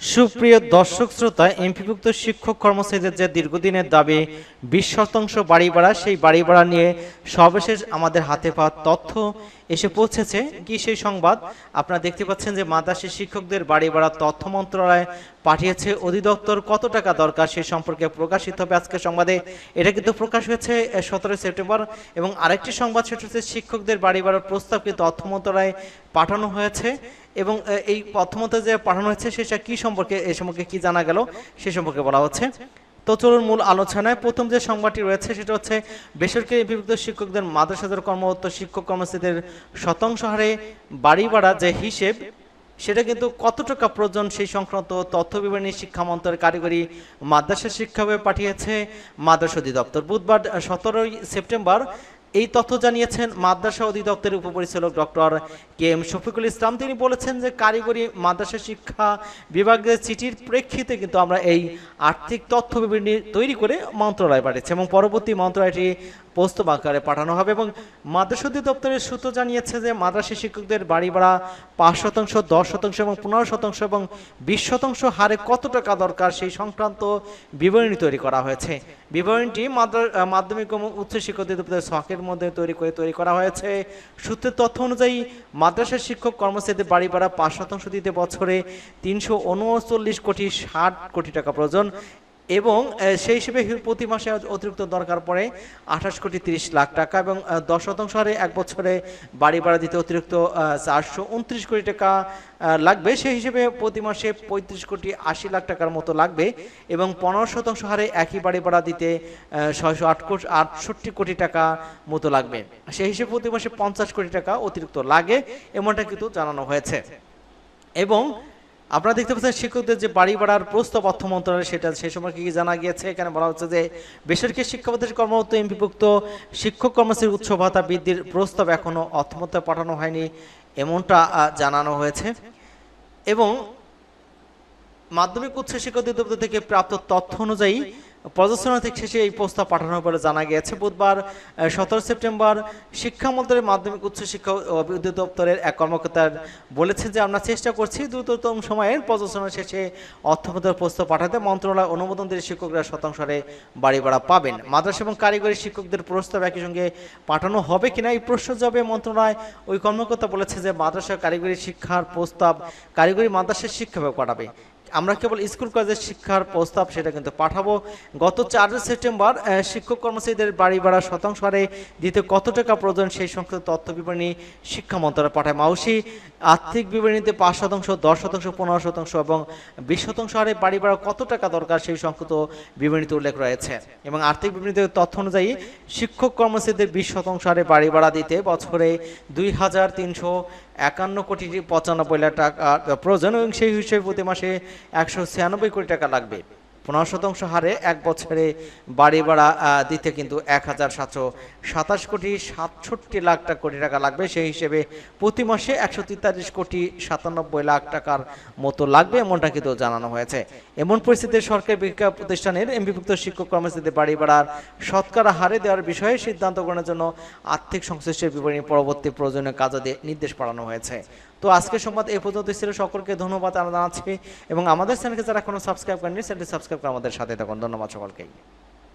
সুপ্রিয় দর্শক শ্রোতা, এমপিভুক্ত শিক্ষক কর্মচারীদের যে দীর্ঘদিনের দাবি, বিশ শতাংশ বাড়ি ভাড়া, সেই বাড়ি ভাড়া নিয়ে সর্বশেষ আমাদের হাতে পাওয়া তথ্য এসে পৌঁছেছে। কি সেই সংবাদ? আপনারা দেখতে পাচ্ছেন যে মাদ্রাসা শিক্ষকদের বাড়ি ভাড়া তথ্য মন্ত্রণালয় পাঠিয়েছে। অধিদপ্তর কত টাকা দরকার সে সম্পর্কে প্রকাশিত হবে আজকে সংবাদে। এটা কিন্তু প্রকাশ হয়েছে সতেরোই সেপ্টেম্বর। এবং আরেকটি সংবাদ সেটা হচ্ছে শিক্ষকদের বাড়ি ভাড়ার প্রস্তাব কিন্তু অর্থ মন্ত্রণালয়ে পাঠানো হয়েছে। এবং এই প্রথমত যে পাঠানো হয়েছে সেটা কি সম্পর্কে, এ সম্পর্কে কি জানা গেল, সে সম্পর্কে বলা হচ্ছে। তো চলুন মূল আলোচনায় প্রথম যে সংবাদটি রয়েছে সেটা হচ্ছে বেসরকারি বিভক্ত শিক্ষকদের মাদ্রাসাদের কর্মরত শিক্ষক কর্মচারীদের শতাংশ হারে বাড়ি ভাড়া যে হিসেব, সেটা কিন্তু কত টাকা প্রয়োজন সেই সংক্রান্ত তথ্য বিবরণী শিক্ষা মন্ত্রণালয়ের কারিগরি মাদ্রাসা শিক্ষা পাঠিয়েছে। মাদ্রাসা অধিদপ্তর বুধবার সতেরোই সেপ্টেম্বর এই তথ্য জানিয়েছেন মাদ্রাসা অধিদপ্তরের উপপরিচালক doctor K M Shafiqul Islam. তিনি বলেছেন যে কারিগরি মাদ্রাসা শিক্ষা বিভাগের চিঠির প্রেক্ষিতে কিন্তু আমরা এই আর্থিক তথ্য বিবরণী তৈরি করে মন্ত্রণালয় পাঠিয়েছি এবং পরবর্তী মন্ত্রণালয়টি প্রস্তাব আকারে পাঠানো হবে এবং মাদ্রাসা অধিদপ্তরের সূত্র জানিয়েছে যে মাদ্রাসা শিক্ষকদের বাড়ি ভাড়া পাঁচ শতাংশ, দশ শতাংশ এবং পনেরো শতাংশ এবং বিশ শতাংশ হারে কত টাকা দরকার সেই সংক্রান্ত বিবরণী তৈরি করা হয়েছে। বিবরণীটি মাধ্যমিক এবং উচ্চ শিক্ষকদের অধিদপ্তরের শখের মধ্যে তৈরি করে তৈরি করা হয়েছে। সূত্রের তথ্য অনুযায়ী মাদ্রাসার শিক্ষক কর্মচারীদের বাড়ি ভাড়া পাঁচ শতাংশ দিতে বছরে তিনশো উনচল্লিশ কোটি ষাট কোটি টাকা প্রয়োজন। এবং সেই হিসেবে প্রতি মাসে অতিরিক্ত দরকার পড়ে আঠাশ কোটি তিরিশ লাখ টাকা এবং দশ শতাংশ হারে এক বছরে বাড়ি ভাড়া দিতে অতিরিক্ত চারশো উনত্রিশ কোটি টাকা লাগবে। সেই হিসেবে প্রতি মাসে পঁয়ত্রিশ কোটি আশি লাখ টাকার মতো লাগবে এবং পনেরো শতাংশ হারে একই বাড়ি ভাড়া দিতে ছয়শো আট কোটি, আটষট্টি কোটি টাকা মতো লাগবে। সেই হিসেবে প্রতি মাসে পঞ্চাশ কোটি টাকা অতিরিক্ত লাগে, এমনটা কিন্তু জানানো হয়েছে। এবং আপনারা দেখতে পাচ্ছেন শিক্ষকদের যে বাড়ি বাড়ার প্রস্তাব অর্থ মন্ত্রণালয়, সেটা সে সময় কি জানা গিয়েছে? এখানে বলা হচ্ছে যে বেসরকারি শিক্ষকদের কর্মরত এমপিভুক্ত শিক্ষক কর্মচারীর উচ্চ ভাতা বৃদ্ধির প্রস্তাব এখনও অর্থ মন্ত্রণালয়ে পাঠানো হয়নি, এমনটা জানানো হয়েছে। এবং মাধ্যমিক উচ্চ শিক্ষা দপ্তর থেকে প্রাপ্ত তথ্য অনুযায়ী পর্যালোচনা থেকে শেষে এই প্রস্তাব পাঠানোর পরে জানা গিয়েছে, বুধবার সতেরো সেপ্টেম্বর শিক্ষা মন্ত্রণালয়ের মাধ্যমিক উচ্চ শিক্ষা অধিদপ্তরের এক কর্মকর্তার বলেছেন যে, আমরা চেষ্টা করছি দ্রুততম সময়ের পর্যালোচনা শেষে অর্থ মন্ত্রণালয়ের প্রস্তাব পাঠাতে। মন্ত্রণালয় অনুমোদন দিলে শিক্ষকরা শতাংশ বাড়ি ভাড়া পাবেন। মাদ্রাসা এবং কারিগরি শিক্ষকদের প্রস্তাব একই সঙ্গে পাঠানো হবে কিনা এই প্রশ্ন যাবে মন্ত্রণালয়। ওই কর্মকর্তা বলেছে যে, মাদ্রাসা কারিগরি শিক্ষার প্রস্তাব কারিগরি মাদ্রাসার শিক্ষা পাঠাবে। আমরা কেবল স্কুল কলেজের শিক্ষার প্রস্তাব সেটা কিন্তু পাঠাবো। গত চার সেপ্টেম্বর শিক্ষক কর্মচারীদের বাড়ি ভাড়া শতাংশ হারে দিতে কত টাকা প্রয়োজন সেই সংক্রান্ত তথ্য বিবরণী শিক্ষা মন্ত্রণালয় পাঠায়। মাউসি, আর্থিক বিবরণীতে পাঁচ শতাংশ, দশ শতাংশ, পনেরো শতাংশ এবং বিশ শতাংশ হারে বাড়ি ভাড়া কত টাকা দরকার সেই সংক্রান্ত বিবরণীতে উল্লেখ রয়েছে। এবং আর্থিক বিবরণীতে তথ্য অনুযায়ী শিক্ষক কর্মচারীদের বিশ শতাংশ হারে বাড়ি ভাড়া দিতে বছরে দুই হাজার তিনশো একান্ন কোটি পঁচানব্বই লাখ টাকা প্রয়োজন এবং সেই হিসেবে প্রতি মাসে একশো ছিয়ানব্বই কোটি টাকা লাগবে। পনেরো শতাংশ হারে এক বছরে বাড়ি ভাড়া দিতে কিন্তু এক হাজার সাতশো সাতাশ কোটি সাতষট্টি লাখ টাকা কোটি টাকা লাগবে। সেই হিসেবে প্রতি মাসে একশো তেতাল্লিশ কোটি সাতানব্বই লাখ টাকার মতো লাগবে এমনটা কিন্তু জানানো হয়েছে। এমন পরিস্থিতিতে সরকারি শিক্ষা প্রতিষ্ঠানের এমপিভুক্ত শিক্ষক কর্মচারীদের বাড়ি ভাড়ার শতকরা হারে দেওয়ার বিষয়ে সিদ্ধান্ত গ্রহণের জন্য আর্থিক সংশ্লিষ্টের বিবরণী পরবর্তী প্রয়োজনীয় কাজে নির্দেশ পাঠানো হয়েছে। তো আজকের সংবাদ এই পর্যন্ত ছিল। সকলকে ধন্যবাদ জানাচ্ছি এবং আমাদের চ্যানেলকে যারা এখনও সাবস্ক্রাইব করেনি চ্যানেলটি সাবস্ক্রাইব করে আমাদের সাথে থাকুন। ধন্যবাদ সকলকেই।